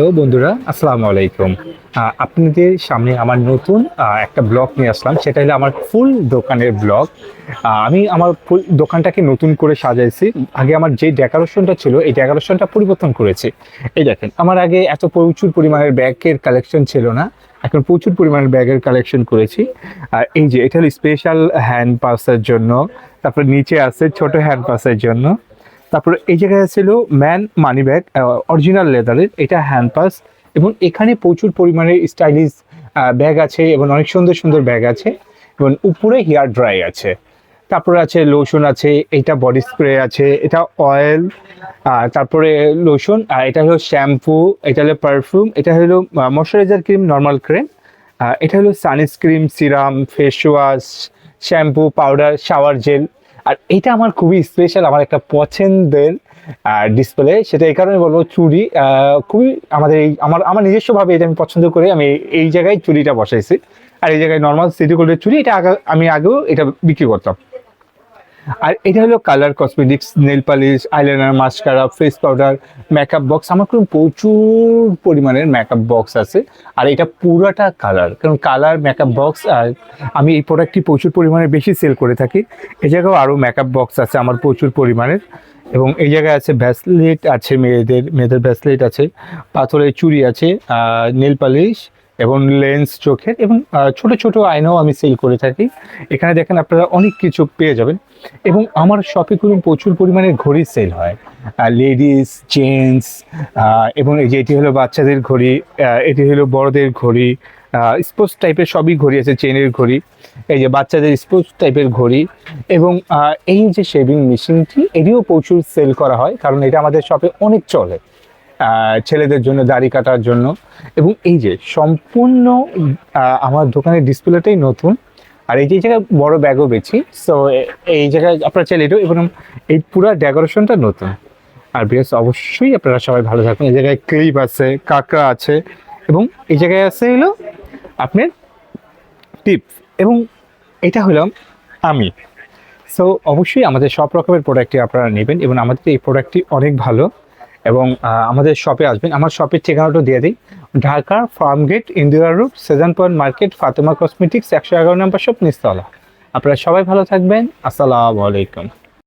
Hello বন্ধুরা, আসসালামু আলাইকুম। আপনাদের সামনে আমার নতুন একটা ব্লগ নিয়ে আসলাম। সেটা হলো আমার ফুল দোকানের ব্লগ। আমি আমার ফুল দোকানটাকে নতুন করে সাজাইছি। আগে আমার যে ডেকোরেশনটা ছিল, এই ডেকোরেশনটা পরিবর্তন করেছি। এই দেখেন, আমার আগে এত প্রচুর পরিমাণের ব্যাগের কালেকশন ছিল না। এখন প্রচুর পরিমাণের ব্যাগের কালেকশন করেছি। আর এই যে, এটা হলো স্পেশাল হ্যান্ড পাসের জন্য। তারপর নিচে আছে ছোট হ্যান্ড পাসের জন্য। তারপরে এই জায়গায় ছিল ম্যান মানি ব্যাগ অরিজিনাল লেদারের এটা হ্যান্ড পাস এবং এখানে প্রচুর পরিমাণে স্টাইলিশ ব্যাগ আছে এবং অনেক সুন্দর সুন্দর ব্যাগ আছে, এবং উপরে হেয়ার ড্রাই আছে। তারপরে আছে লোশন আছে, এটা বডি স্প্রে আছে, এটা অয়েল তারপরে লোশন আর এটা হলো শ্যাম্পু এটা হলো পারফিউম এটা হলো ময়শ্চারাইজার ক্রিম নর্মাল ক্রিম এটা হলো sunscreen serum face wash shampoo powder shower gel আর এটা আমার খুবই স্পেশাল আমার একটা পছন্দের ডিসপ্লে সেটা এই কারণে বলব চুরি খুবই আমাদের এই, আমার আমার নিজস্বভাবে এটা আমি পছন্দ করে আমি এই জায়গায় চুরিটা বসাইছি। আর এই জায়গায় নর্মাল সিটি গোল্ডের চুরি এটা আগে, আমি আগেও এটা বিক্রি করতাম। আর এটা হলো colour cosmetics nail polish eyeliner mascara face powder makeup box আমার খুব প্রচুর পরিমাণের মেকআপ বক্স আছে। আর এটা পুরাটা কালার কারণ কালার মেকআপ বক্স আর আমি এই প্রোডাক্টটি প্রচুর পরিমাণে বেশি সেল করে থাকি। এ জায়গাও আরও মেকআপ বক্স আছে আমার প্রচুর পরিমাণের। এবং এই জায়গায় আছে ব্যাসলেট আছে মেয়েদের মেয়েদের ব্যাসলেট আছে। পাথরের চুড়ি আছে নেল পালিশ এবং লেন্স চোখের এবং ছোট ছোট আয়নাও আমি সেল করে থাকি। এখানে দেখেন আপনারা অনেক কিছু পেয়ে যাবেন। এবং আমার শপে করুন প্রচুর পরিমাণে ঘড়ি সেল হয়। লেডিস, জেন্টস এবং এই যে এটি হলো বাচ্চাদের ঘড়ি এটি হলো বড়দের ঘড়ি স্পোর্টস টাইপের সবই ঘড়ি আছে, চেনের ঘড়ি, এই যে বাচ্চাদের স্পোর্টস টাইপের ঘড়ি, এবং এই যে শেভিং মেশিনটি, এটিও প্রচুর সেল করা হয়, কারণ এটা আমাদের শপে অনেক চলে। ছেলেদের জন্য, দাড়ি কাটার জন্য। এবং এই যে সম্পূর্ণ আমার দোকানের ডিসপ্লেটাই নতুন। আর এই যে জায়গায় বড় ব্যাগও বেছি সো এই জায়গায় আপনারা চাইলে এটাও, এবং এই পুরো ডেকোরেশনটা নতুন। আর বিকজ অবশ্যই আপনারা সবাই ভালো থাকুন। এই জায়গায় ক্লিপ আছে, কাঁকড়া আছে, এবং এই জায়গায় আছে হলো আপনার টিপস এবং এটা হলাম আমি। সো অবশ্যই আমাদের সব রকমের প্রোডাক্টই আপনারা নেবেন, এবং আমাদের এই প্রোডাক্টটি অনেক ভালো। এবং আমাদের শপে আসবেন। আমার শপের ঠিকানাটা দিয়ে দিই। Dhaka farm gate Indira road Sezan point market Fatema cosmetics একশো এগারো নাম্বার শপ নিস্তলা আপনারা সবাই ভালো থাকবেন। আসসালামু আলাইকুম।